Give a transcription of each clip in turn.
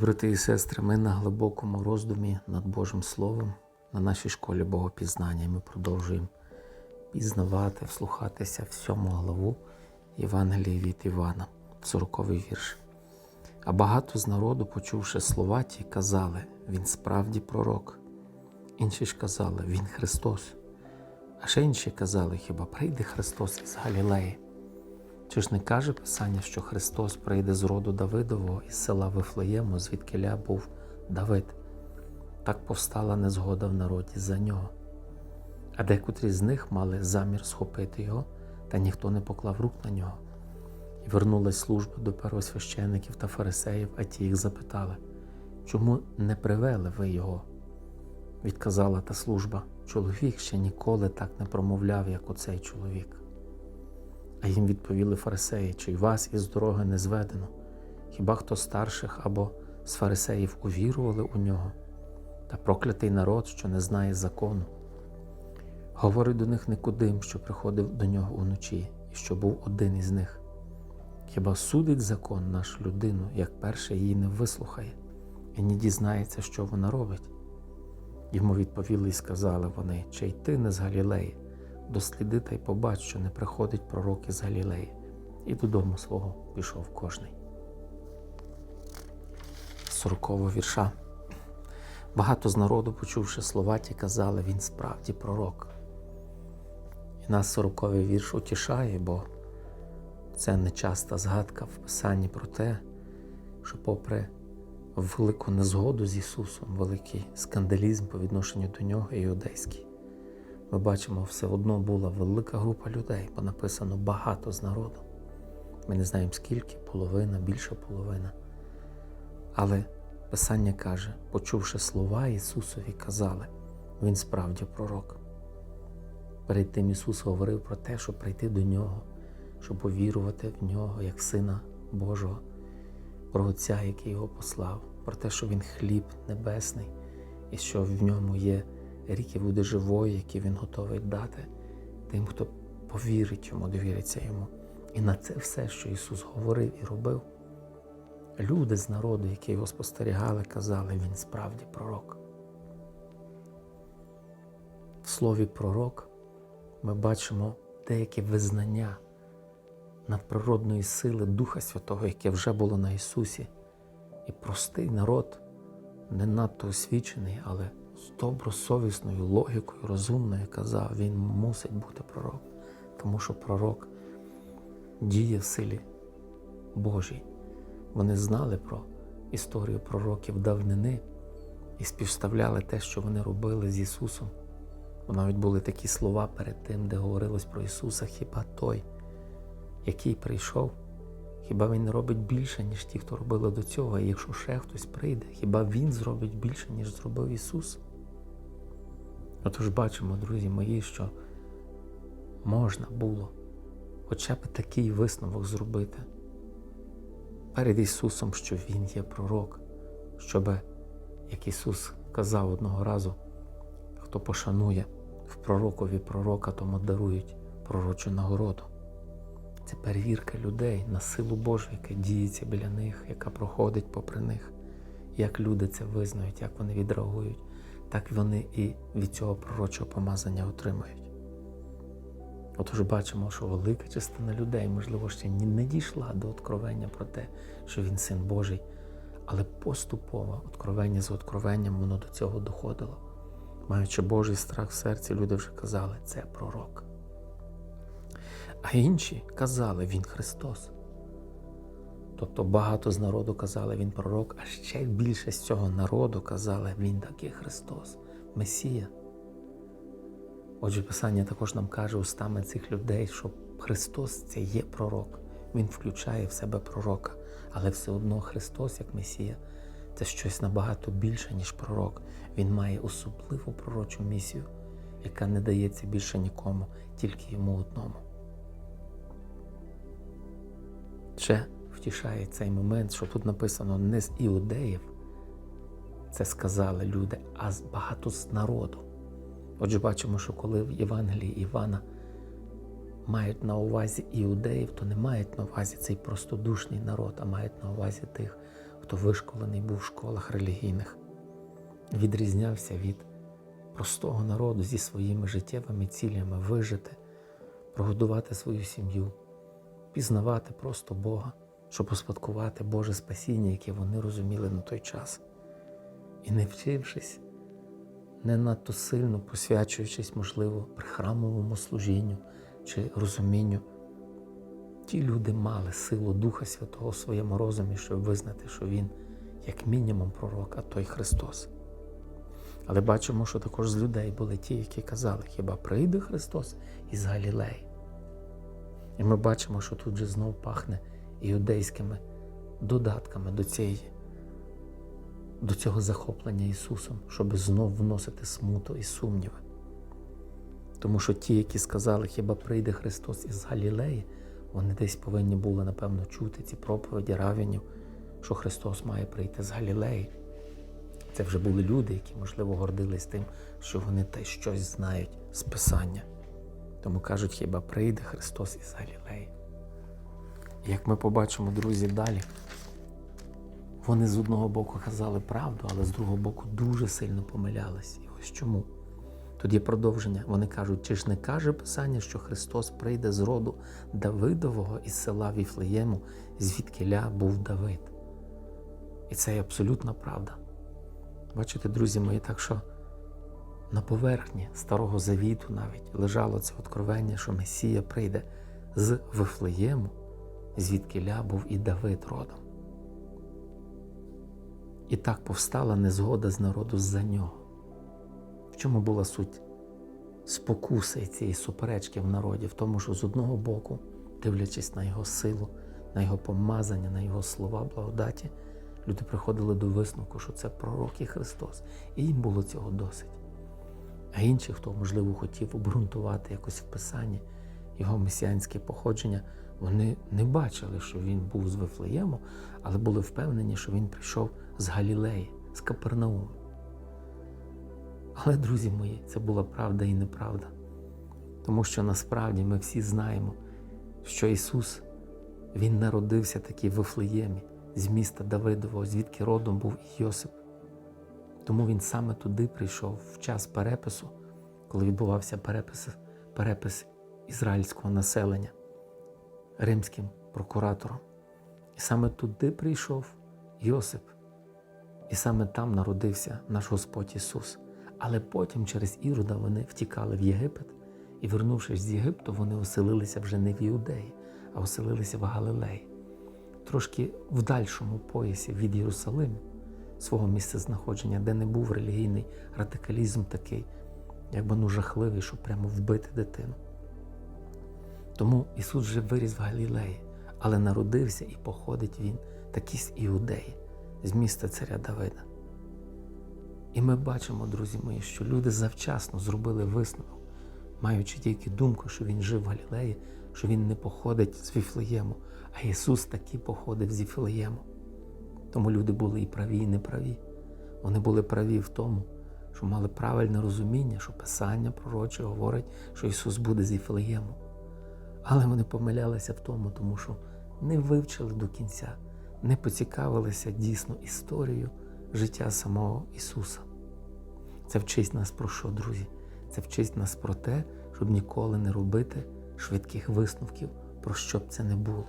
Брати і сестри, ми на глибокому роздумі над Божим Словом на нашій школі Богопізнання. Ми продовжуємо пізнавати, вслухатися в сьому главу Євангелії від Івана, в 40 вірш. А багато з народу, почувши слова ті, казали, він справді пророк. Інші ж казали, він Христос. А ще інші казали, хіба прийде Христос із Галілеї? Чи ж не каже Писання, що Христос прийде з роду Давидового із села Вифлеєму, звідкиля був Давид? Так повстала незгода в народі за нього. А декотрі з них мали замір схопити його, та ніхто не поклав рук на нього. І вернулась служба до первосвящеників та фарисеїв, а ті їх запитали, чому не привели ви його? Відказала та служба, чоловік ще ніколи так не промовляв, як оцей чоловік. А їм відповіли фарисеї, чи вас із дороги не зведено, хіба хто старших або з фарисеїв увірували у нього, та проклятий народ, що не знає закону. Говорить до них Никодим, що приходив до нього уночі, і що був один із них. Хіба судить закон наш людину, як перше її не вислухає, і не дізнається, що вона робить? Йому відповіли і сказали вони, чи й ти не з Галілеї, досліди та й побач, що не приходить пророк із Галілеї, і додому свого пішов кожний. Сорокового вірша. Багато з народу, почувши слова ті, казали, він справді пророк. І нас сороковий вірш утішає, бо це нечаста згадка в Писанні про те, що, попри велику незгоду з Ісусом, великий скандалізм по відношенню до нього іудейський, ми бачимо, все одно була велика група людей, бо написано багато з народу. Ми не знаємо скільки, половина, більша половина. Але Писання каже, почувши слова Ісусові, казали, Він справді пророк. Перед тим Ісус говорив про те, щоб прийти до Нього, щоб повірувати в Нього як Сина Божого, про Отця, який Його послав, про те, що Він хліб небесний, і що в ньому є ріки води живої, які Він готовий дати тим, хто повірить йому, довіриться йому. І на це все, що Ісус говорив і робив, люди з народу, які його спостерігали, казали, Він справді пророк. В слові пророк ми бачимо деяке визнання надприродної сили Духа Святого, яке вже було на Ісусі. І простий народ, не надто освічений, але з добросовісною логікою, розумною казав, він мусить бути пророк, тому що пророк діє в силі Божій. Вони знали про історію пророків давнини і співставляли те, що вони робили з Ісусом. Навіть були такі слова перед тим, де говорилось про Ісуса, хіба той, який прийшов, хіба Він робить більше, ніж ті, хто робили до цього, і якщо ще хтось прийде, хіба Він зробить більше, ніж зробив Ісус? Отож бачимо, друзі мої, що можна було хоча б такий висновок зробити перед Ісусом, що Він є пророк, щоб, як Ісус казав одного разу, хто пошанує в пророкові пророка, тому дарують пророчу нагороду. Це перевірка людей на силу Божу, яка діється біля них, яка проходить попри них. Як люди це визнають, як вони відреагують, так вони і від цього пророчого помазання отримають. Отож бачимо, що велика частина людей, можливо, ще не дійшла до откровення про те, що він син Божий, але поступово откровення за откровенням воно до цього доходило. Маючи Божий страх в серці, люди вже казали, це пророк. А інші казали, він Христос. Тобто багато з народу казали, він пророк, а ще більше з цього народу казали, він таки Христос, Месія. Отже, Писання також нам каже устами цих людей, що Христос це є пророк. Він включає в себе пророка, але все одно Христос, як Месія, це щось набагато більше, ніж пророк. Він має особливу пророчу місію, яка не дається більше нікому, тільки йому одному. Ще втішає цей момент, що тут написано не з іудеїв, це сказали люди, а з багато з народу. Отже, бачимо, що коли в Євангелії Івана мають на увазі іудеїв, то не мають на увазі цей простодушний народ, а мають на увазі тих, хто вишколений був в школах релігійних, відрізнявся від простого народу зі своїми життєвими цілями вижити, прогодувати свою сім'ю, пізнавати просто Бога, щоб успадкувати Боже спасіння, яке вони розуміли на той час. І не вчившись, не надто сильно посвячуючись, можливо, при храмовому служінню чи розумінню, ті люди мали силу Духа Святого у своєму розумі, щоб визнати, що Він, як мінімум, пророк, а той Христос. Але бачимо, що також з людей були ті, які казали, хіба прийде Христос із Галілеї. І ми бачимо, що тут же знов пахне іудейськими додатками до цієї, до цього захоплення Ісусом, щоб знов вносити смуту і сумніви. Тому що ті, які сказали, хіба прийде Христос із Галілеї, вони десь повинні були, напевно, чути ці проповіді равінів, що Христос має прийти з Галілеї. Це вже були люди, які, можливо, гордились тим, що вони те щось знають з Писання. Тому кажуть, хіба прийде Христос із Галілеї. Як ми побачимо, друзі, далі, вони з одного боку казали правду, але з другого боку дуже сильно помилялись. І ось чому. Тут є продовження. Вони кажуть, чи ж не каже Писання, що Христос прийде з роду Давидового із села Віфлеєму, звідкиля був Давид. І це є абсолютна правда. Бачите, друзі мої, так що на поверхні Старого Завіту навіть лежало це откровення, що Месія прийде з Вифлеєму, звідкиля був і Давид родом. І так повстала незгода з народу за нього. В чому була суть спокуси цієї суперечки в народі? В тому, що з одного боку, дивлячись на його силу, на його помазання, на його слова благодаті, люди приходили до висновку, що це пророк і Христос, і їм було цього досить. А інші, хто, можливо, хотів обґрунтувати якось в Писанні його месіанське походження, вони не бачили, що він був з Вифлеєму, але були впевнені, що він прийшов з Галілеї, з Капернауму. Але, друзі мої, це була правда і неправда. Тому що насправді ми всі знаємо, що Ісус Він народився таки в Вифлеємі, з міста Давидового, звідки родом був і Йосип. Тому він саме туди прийшов в час перепису, коли відбувався перепис, перепис ізраїльського населення римським прокуратором. І саме туди прийшов Йосип. І саме там народився наш Господь Ісус. Але потім через Ірода вони втікали в Єгипет, і, вернувшись з Єгипту, вони оселилися вже не в Іудеї, а оселилися в Галилеї, трошки в дальшому поясі від Єрусалиму, свого місця знаходження, де не був релігійний радикалізм такий, якби ну жахливий, щоб прямо вбити дитину. Тому Ісус вже виріс в Галілеї, але народився і походить Він таки з Іудеї, з міста царя Давида. І ми бачимо, друзі мої, що люди завчасно зробили висновок, маючи тільки думку, що він жив в Галілеї, що він не походить з Віфлеєму, а Ісус таки походив з Віфлеєму. Тому люди були і праві, і неправі. Вони були праві в тому, що мали правильне розуміння, що Писання пророче говорить, що Ісус буде з Віфлеєму. Але вони помилялися в тому, тому що не вивчили до кінця, не поцікавилися дійсно історією життя самого Ісуса. Це вчить нас про що, друзі? Це вчить нас про те, щоб ніколи не робити швидких висновків, про що б це не було,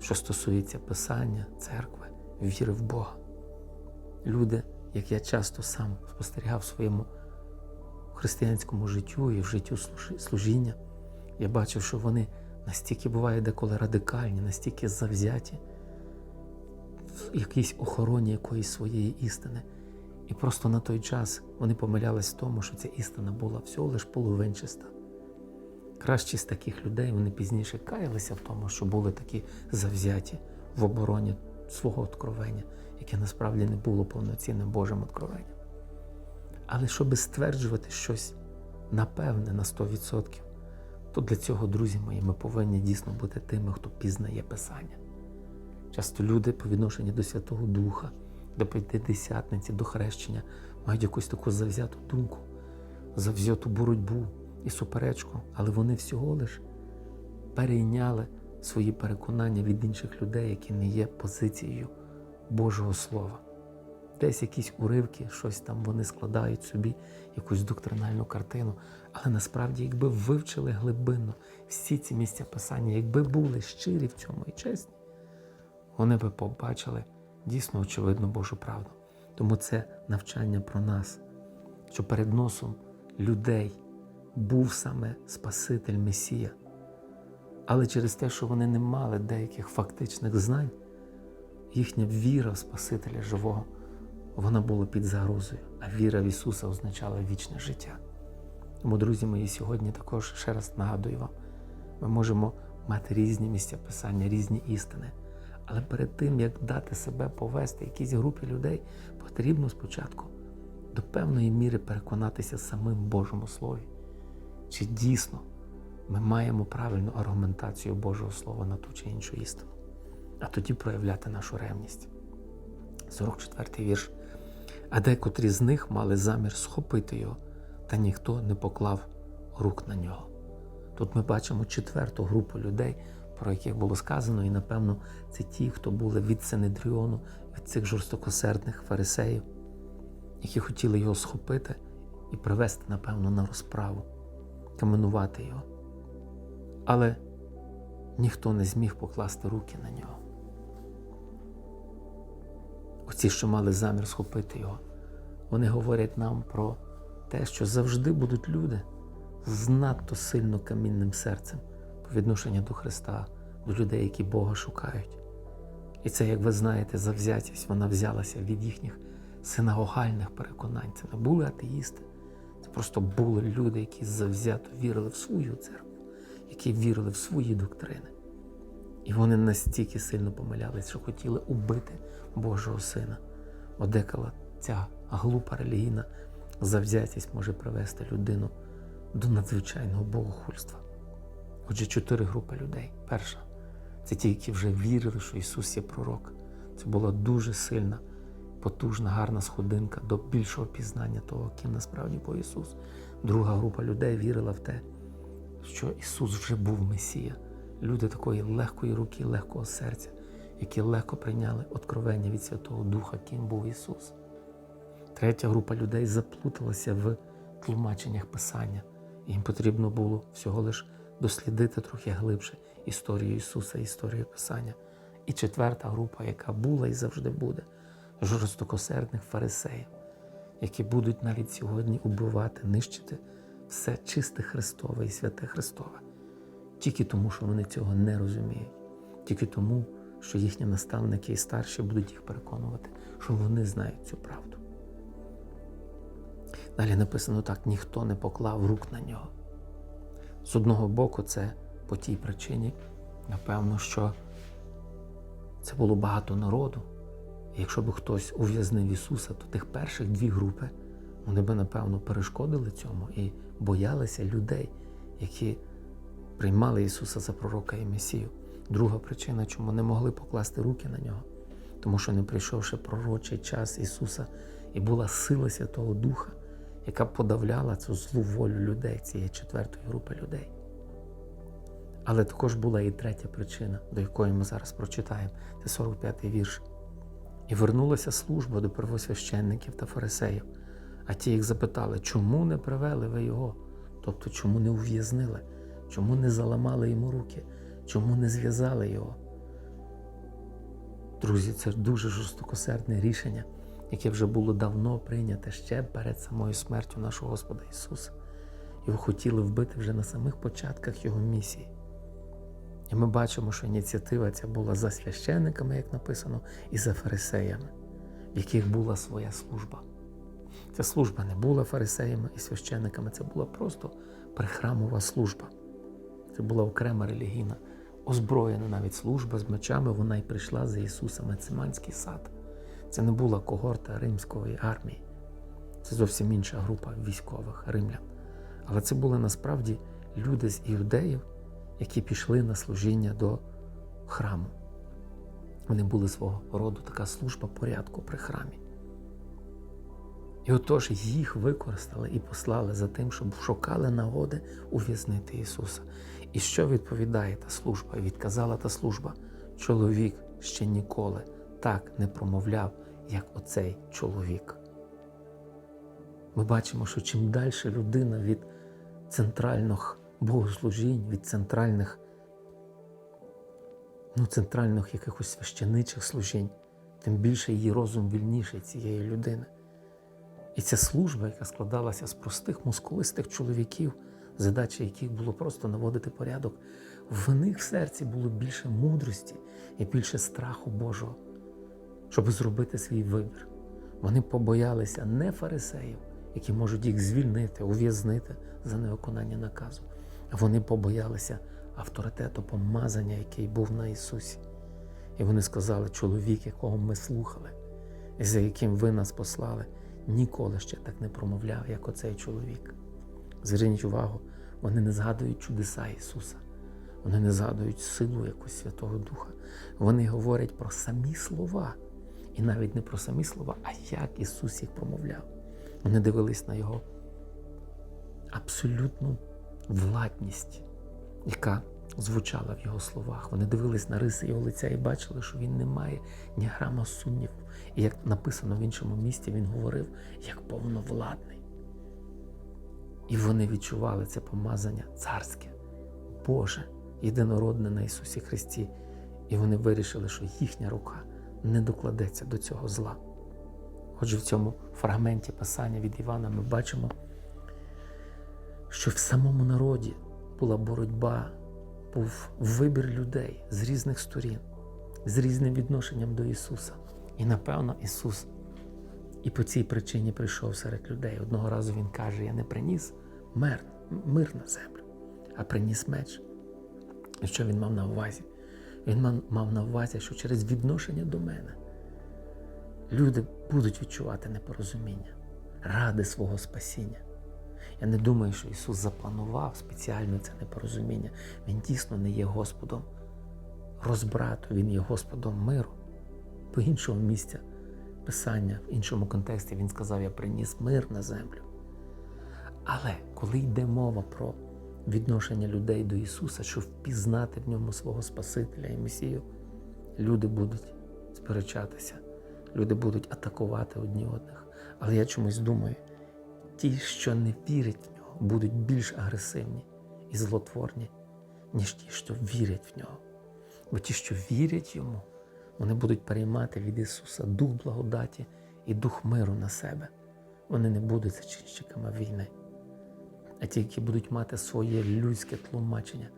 що стосується Писання, церкви, віри в Бога. Люди, як я часто сам спостерігав в своєму християнському життю і в життю служіння, я бачив, що вони настільки бувають деколи радикальні, настільки завзяті в якійсь охороні якоїсь своєї істини. І просто на той час вони помилялись в тому, що ця істина була всього лиш половинчаста. Кращі з таких людей вони пізніше каялися в тому, що були такі завзяті в обороні свого откровення, яке насправді не було повноцінним Божим откровенням. Але щоб стверджувати щось напевне на 100%, то для цього, друзі мої, ми повинні дійсно бути тими, хто пізнає Писання. Часто люди по відношенню до Святого Духа, до П'ятидесятниці, до хрещення мають якусь таку завзяту думку, завзяту боротьбу і суперечку, але вони всього лиш перейняли свої переконання від інших людей, які не є позицією Божого Слова. Десь якісь уривки, щось там вони складають собі, якусь доктринальну картину. Але насправді, якби вивчили глибинно всі ці місця писання, якби були щирі в цьому і чесні, вони би побачили дійсно очевидну Божу правду. Тому це навчання про нас, що перед носом людей був саме Спаситель Месія. Але через те, що вони не мали деяких фактичних знань, їхня віра в Спасителя живого, вона була під загрозою, а віра в Ісуса означала вічне життя. Тому, друзі мої, сьогодні також ще раз нагадую вам, ми можемо мати різні місця писання, різні істини. Але перед тим, як дати себе повести якійсь групі людей, потрібно спочатку до певної міри переконатися самим Божому Слові, чи дійсно ми маємо правильну аргументацію Божого Слова на ту чи іншу істину, а тоді проявляти нашу ревність. 44-й вірш. А декотрі з них мали замір схопити його, та ніхто не поклав рук на нього. Тут ми бачимо четверту групу людей, про яких було сказано, і напевно це ті, хто були від Синедріону, від цих жорстокосердних фарисеїв, які хотіли його схопити і привести, напевно, на розправу, каменувати його. Але ніхто не зміг покласти руки на нього. Оці, що мали замір схопити його, вони говорять нам про те, що завжди будуть люди з надто сильно камінним серцем по відношенню до Христа, до людей, які Бога шукають. І це, як ви знаєте, завзятість вона взялася від їхніх синагогальних переконань. Це не були атеїсти, це просто були люди, які завзято вірили в свою церкву, які вірили в свої доктрини. І вони настільки сильно помилялись, що хотіли убити Божого Сина. Одеколи ця глупа релігійна завзятість може привести людину до надзвичайного богохульства. Отже, чотири групи людей. Перша це ті, які вже вірили, що Ісус є пророк. Це була дуже сильна, потужна, гарна сходинка до більшого пізнання того, ким насправді був Ісус. Друга група людей вірила в те, що Ісус вже був Месія. Люди такої легкої руки, легкого серця, які легко прийняли откровення від Святого Духа, ким був Ісус. Третя група людей заплуталася в тлумаченнях Писання. Їм потрібно було всього лиш дослідити трохи глибше історію Ісуса, історію Писання. І четверта група, яка була і завжди буде, жорстокосердних фарисеїв, які будуть навіть сьогодні убивати, нищити все чисте Христове і святе Христове. Тільки тому, що вони цього не розуміють, тільки тому, що їхні наставники і старші будуть їх переконувати, що вони знають цю правду. Далі написано так: ніхто не поклав рук на нього. З одного боку, це по тій причині, напевно, що це було багато народу. І якщо б хтось ув'язнив Ісуса, то тих перших дві групи вони би, напевно, перешкодили цьому і боялися людей, які приймали Ісуса за пророка і Месію. Друга причина, чому не могли покласти руки на нього, тому що не прийшов ще пророчий час Ісуса, і була сила Святого Духа, яка подавляла цю злу волю людей, цієї четвертої групи людей. Але також була і третя причина, до якої ми зараз прочитаємо, це 45-й вірш. І вернулася служба до первосвященників та фарисеїв, а ті їх запитали, чому не привели ви його? Тобто, чому не ув'язнили, чому не заламали йому руки, чому не зв'язали його? Друзі, це дуже жорстокосердне рішення, яке вже було давно прийняте ще перед самою смертю нашого Господа Ісуса. Його хотіли вбити вже на самих початках Його місії. І ми бачимо, що ініціатива ця була за священниками, як написано, і за фарисеями, в яких була своя служба. Ця служба не була фарисеями і священниками, це була просто прихрамова служба. Це була окрема релігійна, озброєна навіть служба з мечами, вона й прийшла за Ісусом Ециманський сад. Це не була когорта римської армії, це зовсім інша група військових римлян. Але це були насправді люди з іудеїв, які пішли на служіння до храму. Вони були свого роду така служба порядку при храмі. І отож їх використали і послали за тим, щоб шукали нагоди ув'язнити Ісуса. І що відповідає та служба? Відказала та служба: чоловік ще ніколи так не промовляв, як оцей чоловік. Ми бачимо, що чим далі людина від центральних богослужінь, від центральних, ну, центральних якихось священичих служінь, тим більше її розум вільніший цієї людини. І ця служба, яка складалася з простих мускулистих чоловіків, задача яких було просто наводити порядок, в них в серці було більше мудрості і більше страху Божого, щоб зробити свій вибір. Вони побоялися не фарисеїв, які можуть їх звільнити, ув'язнити за невиконання наказу. Вони побоялися авторитету помазання, який був на Ісусі. І вони сказали, чоловік, якого ми слухали, і за яким ви нас послали, ніколи ще так не промовляв, як оцей чоловік. Зверніть увагу, вони не згадують чудеса Ісуса, вони не згадують силу якусь Святого Духа. Вони говорять про самі слова. І навіть не про самі слова, а як Ісус їх промовляв. Вони дивились на Його абсолютну владність, яка звучала в Його словах. Вони дивились на риси Його лиця і бачили, що Він не має ні грама сумніву. І як написано в іншому місті, Він говорив як повновладний. І вони відчували це помазання царське, Боже, єдинородне на Ісусі Христі. І вони вирішили, що їхня рука не докладеться до цього зла. Отже, в цьому фрагменті писання від Івана ми бачимо, що в самому народі була боротьба, був вибір людей з різних сторін, з різним відношенням до Ісуса. І напевно Ісус і по цій причині прийшов серед людей. Одного разу Він каже: Я не приніс мир, мир на землю, а приніс меч. І що він мав на увазі? Він мав на увазі, що через відношення до мене люди будуть відчувати непорозуміння, ради свого спасіння. Я не думаю, що Ісус запланував спеціально це непорозуміння. Він дійсно не є Господом розбрату, Він є Господом миру. По іншому місця Писання, в іншому контексті Він сказав, я приніс мир на землю. Але коли йде мова про відношення людей до Ісуса, щоб впізнати в ньому свого Спасителя і Месію, люди будуть сперечатися, люди будуть атакувати одні одних. Але я чомусь думаю, ті, що не вірять в нього, будуть більш агресивні і злотворні, ніж ті, що вірять в нього. Бо ті, що вірять йому, вони будуть переймати від Ісуса дух благодаті і дух миру на себе. Вони не будуть зачинщиками війни а ті, які будуть мати своє людське тлумачення,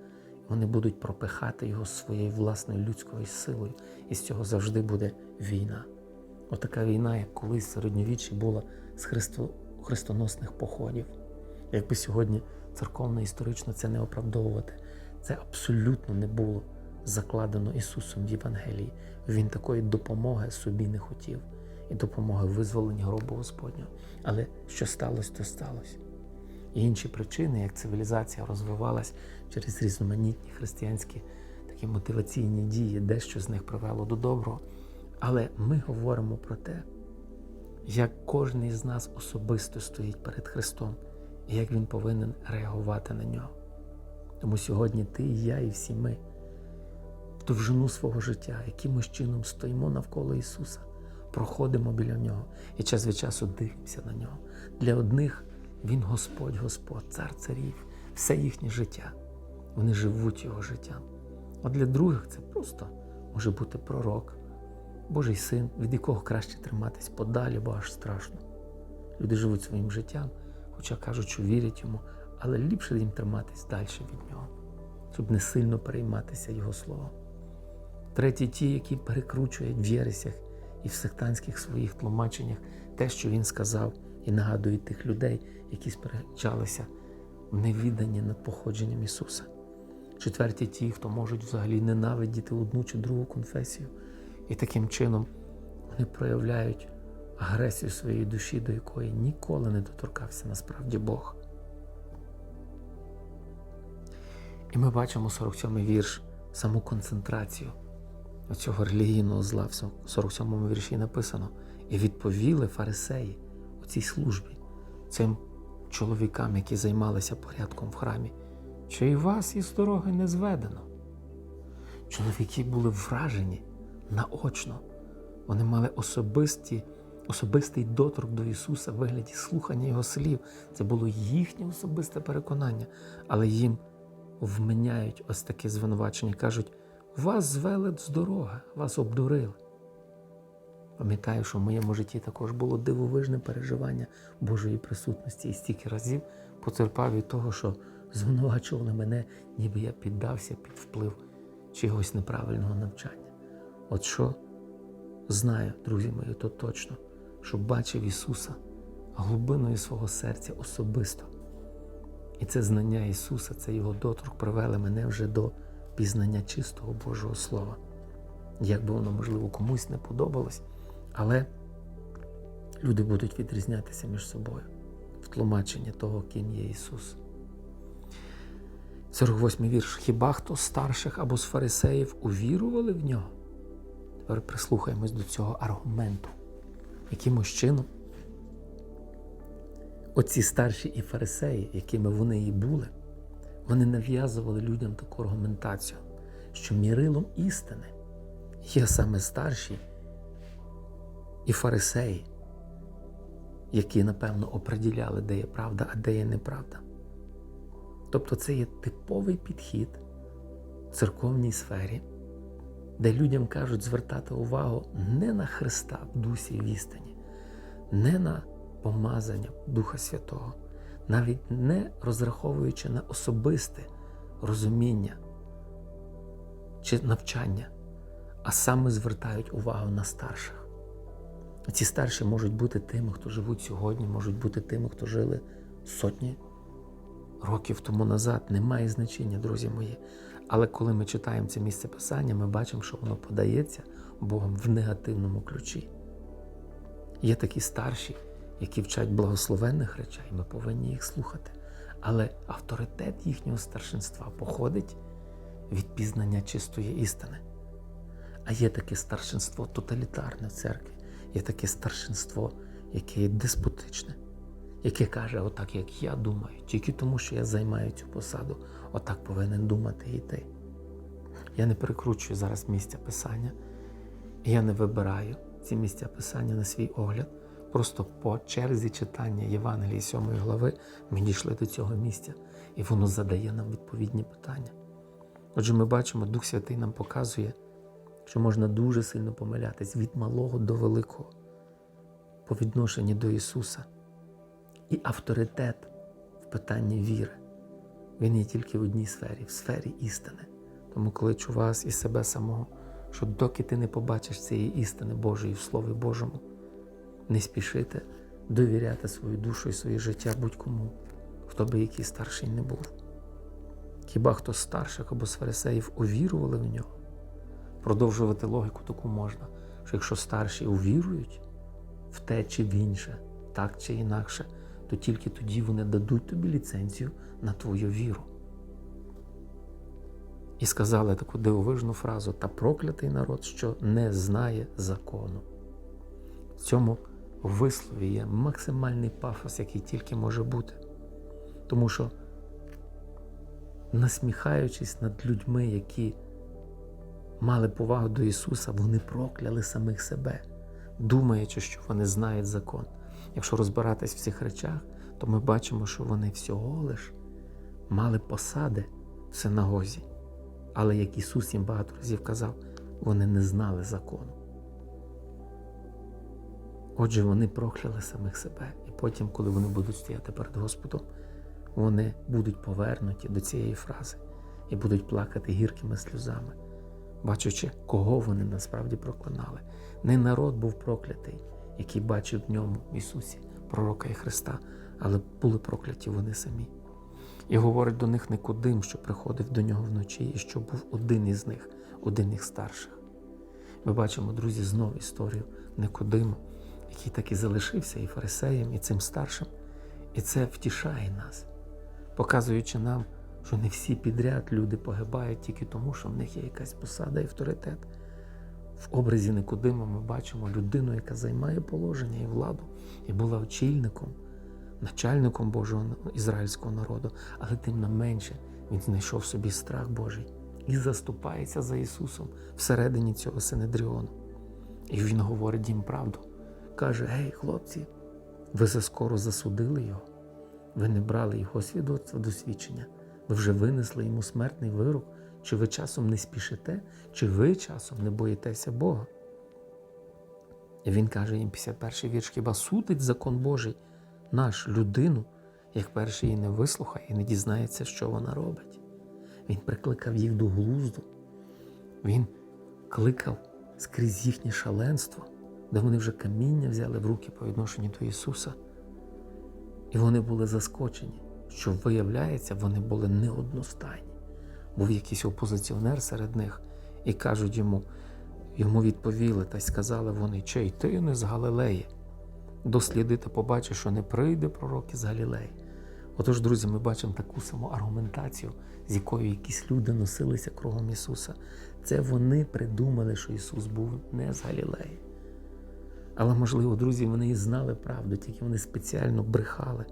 вони будуть пропихати його своєю власною людською силою, і з цього завжди буде війна. Отака війна, як колись в середньовіччі була з христо... хрестоносних походів. Якби сьогодні церковно історично це не оправдовувати, це абсолютно не було закладено Ісусом в Євангелії. Він такої допомоги собі не хотів і допомоги визволенні гробу Господнього. Але що сталося, то сталося і інші причини, як цивілізація розвивалась через різноманітні християнські такі мотиваційні дії, дещо з них привело до доброго. Але ми говоримо про те, як кожен із нас особисто стоїть перед Христом і як Він повинен реагувати на нього. Тому сьогодні ти і я, і всі ми в довжину свого життя, якимось чином стоїмо навколо Ісуса, проходимо біля Нього і час від часу дивимося на нього. Для одних він Господь, Господь, цар царів, все їхнє життя. Вони живуть його життям. А для других це просто може бути пророк, Божий син, від якого краще триматись подалі, бо аж страшно. Люди живуть своїм життям, хоча кажуть, що вірять йому, але ліпше їм триматись далі від нього, щоб не сильно перейматися його словом. Треті ті, які перекручують в єресях і в сектантських своїх тлумаченнях те, що він сказав і нагадують тих людей, які сперечалися в невіданні над походженням Ісуса. Четверті ті, хто можуть взагалі ненавидіти одну чи другу конфесію, і таким чином вони проявляють агресію своєї душі, до якої ніколи не доторкався насправді Бог. І ми бачимо 47-й вірш, саму концентрацію цього релігійного зла. В 47-му вірші написано: і відповіли фарисеї у цій службі цим чоловікам, які займалися порядком в храмі, що і вас із дороги не зведено. Чоловіки були вражені наочно Вони мали особисті, особистий доторк до Ісуса в вигляді слухання Його слів. Це було їхнє особисте переконання, але їм вменяють ось таке звинувачення. Кажуть, вас звели з дороги, вас обдурили. Пам'ятаю, що в моєму житті також було дивовижне переживання Божої присутності і стільки разів потерпав від того, що звинувачували мене, ніби я піддався під вплив чогось неправильного навчання. От що знаю, друзі мої, то точно, що бачив Ісуса глибиною свого серця особисто. І це знання Ісуса, це Його доторк привели мене вже до пізнання чистого Божого Слова. Як би воно, можливо, комусь не подобалось, але люди будуть відрізнятися між собою в тлумаченні того, ким є Ісус. 48 вірш. Хіба хто з старших або з фарисеїв увірували в нього? Тепер прислухаємось до цього аргументу. Якимось чином оці старші і фарисеї, якими вони і були, вони нав'язували людям таку аргументацію, що мірилом істини є саме старші і фарисеї, які, напевно, оприділяли, де є правда, а де є неправда. Тобто це є типовий підхід в церковній сфері, де людям кажуть звертати увагу не на Христа в дусі і в не на помазання Духа Святого, навіть не розраховуючи на особисте розуміння чи навчання, а саме звертають увагу на старших. Ці старші можуть бути тими, хто живуть сьогодні, можуть бути тими, хто жили сотні років тому назад. Не має значення, друзі мої. Але коли ми читаємо це місце писання, ми бачимо, що воно подається Богом в негативному ключі. Є такі старші, які вчать благословенних речей, ми повинні їх слухати. Але авторитет їхнього старшинства походить від пізнання чистої істини. А є таке старшинство тоталітарне в церкві, є таке старшинство, яке є деспотичне, яке каже, отак, як я думаю, тільки тому, що я займаю цю посаду, отак повинен думати і ти. Я не перекручую зараз місця писання, я не вибираю ці місця писання на свій огляд. Просто по черзі читання Євангелії 7 глави ми дійшли до цього місця, і воно задає нам відповідні питання. Отже, ми бачимо, Дух Святий нам показує, що можна дуже сильно помилятись від малого до великого по відношенню до Ісуса. І авторитет в питанні віри. Він є тільки в одній сфері, в сфері істини. Тому кличу вас і себе самого, що доки ти не побачиш цієї істини Божої в Слові Божому, не спішити довіряти свою душу і своє життя будь-кому, хто би який старший не був. Хіба хто старших або з фарисеїв увірували в нього? Продовжувати логіку таку можна, що якщо старші увірують в те чи в інше, так чи інакше, то тільки тоді вони дадуть тобі ліцензію на твою віру. І сказали таку дивовижну фразу та проклятий народ, що не знає закону. В цьому вислові є максимальний пафос, який тільки може бути. Тому що, насміхаючись над людьми, які мали повагу до Ісуса, вони прокляли самих себе, думаючи, що вони знають закон. Якщо розбиратись в цих речах, то ми бачимо, що вони всього лиш мали посади в синагозі. Але як Ісус їм багато разів казав, вони не знали закону. Отже, вони прокляли самих себе. І потім, коли вони будуть стояти перед Господом, вони будуть повернуті до цієї фрази і будуть плакати гіркими сльозами, бачачи, кого вони насправді проклинали. Не народ був проклятий, який бачив в ньому Ісусі, пророка і Христа, але були прокляті вони самі. І говорить до них Никодим, що приходив до нього вночі, і що був один із них, один із старших. Ми бачимо, друзі, знову історію Никодима, який так і залишився і фарисеєм, і цим старшим. І це втішає нас, показуючи нам, що не всі підряд люди погибають тільки тому, що в них є якась посада і авторитет. В образі Никодима ми бачимо людину, яка займає положення і владу, і була очільником, начальником Божого ізраїльського народу, але тим не менше він знайшов собі страх Божий і заступається за Ісусом всередині цього Синедріону. І він говорить їм правду. Каже: Гей, хлопці, ви заскоро засудили його, ви не брали його свідоцтва до свідчення, ви вже винесли йому смертний вирок, чи ви часом не спішите, чи ви часом не боїтеся Бога. І він каже їм 51 вірш, хіба судить закон Божий наш людину, як перший її не вислухає і не дізнається, що вона робить. Він прикликав їх до глузду. Він кликав скрізь їхнє шаленство, де вони вже каміння взяли в руки по відношенню до Ісуса. І вони були заскочені, що виявляється, вони були неодностайні. Був якийсь опозиціонер серед них, і кажуть йому, йому відповіли та й сказали вони, чей ти не з Галилеї. Досліди та побачиш, що не прийде пророк із Галілеї. Отож, друзі, ми бачимо таку саму аргументацію, з якою якісь люди носилися кругом Ісуса. Це вони придумали, що Ісус був не з Галілеї. Але, можливо, друзі, вони і знали правду, тільки вони спеціально брехали,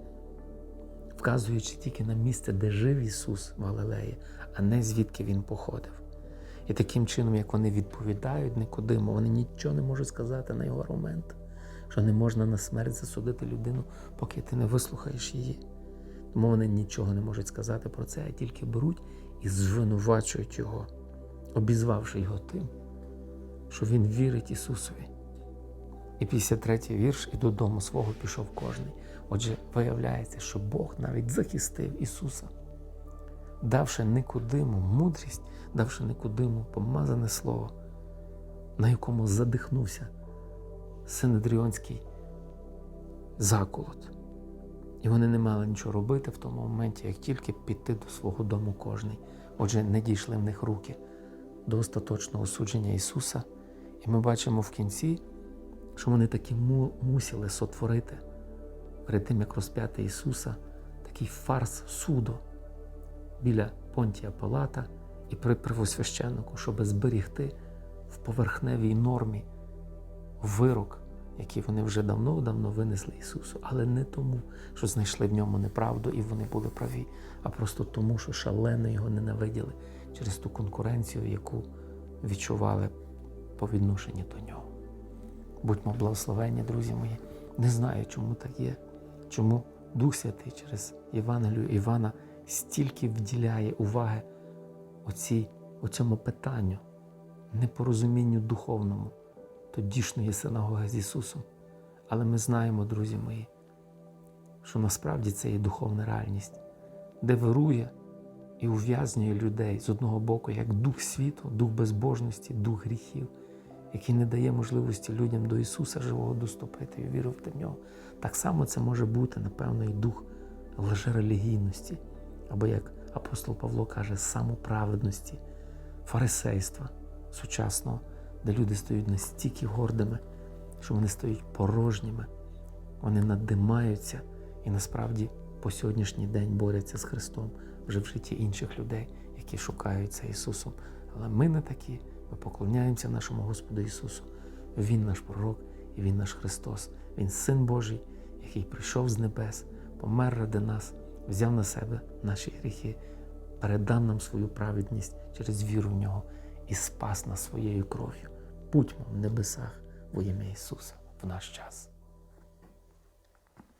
вказуючи тільки на місце, де жив Ісус в Галилеї, а не звідки Він походив. І таким чином, як вони відповідають Никодиму, вони нічого не можуть сказати на його аргумент, що не можна на смерть засудити людину, поки ти не вислухаєш її. Тому вони нічого не можуть сказати про це, а тільки беруть і звинувачують його, обізвавши його тим, що він вірить Ісусові. І 53-й вірш і додому свого пішов кожний. Отже, виявляється, що Бог навіть захистив Ісуса, давши Никодиму мудрість, давши Никодиму помазане слово, на якому задихнувся синедріонський заколот. І вони не мали нічого робити в тому моменті, як тільки піти до свого дому кожний. Отже, не дійшли в них руки до остаточного судження Ісуса. І ми бачимо в кінці, що вони таки мусили сотворити перед тим, як розп'яти Ісуса, такий фарс суду біля Понтія Палата і при первосвященнику, щоб зберігти в поверхневій нормі вирок, який вони вже давно-давно винесли Ісусу, але не тому, що знайшли в ньому неправду і вони були праві, а просто тому, що шалено його ненавиділи через ту конкуренцію, яку відчували по відношенню до нього. Будьмо благословенні, друзі мої. Не знаю, чому так є, чому Дух Святий через Євангелію Івана стільки вділяє уваги оцій, оцьому питанню, непорозумінню духовному тодішньої синагоги з Ісусом. Але ми знаємо, друзі мої, що насправді це є духовна реальність, де вирує і ув'язнює людей з одного боку, як дух світу, дух безбожності, дух гріхів, який не дає можливості людям до Ісуса живого доступити і вірувати в нього. Так само це може бути, напевно, і дух лжерелігійності, або як апостол Павло каже, самоправедності, фарисейства сучасного, де люди стають настільки гордими, що вони стають порожніми, вони надимаються і насправді по сьогоднішній день борються з Христом вже в житті інших людей, які шукаються Ісусом. Але ми не такі, ми поклоняємося нашому Господу Ісусу. Він наш пророк і Він наш Христос. Він Син Божий, який прийшов з небес, помер ради нас, взяв на себе наші гріхи, передав нам свою праведність через віру в нього і спас нас своєю кров'ю. Будьмо в небесах во ім'я Ісуса в наш час.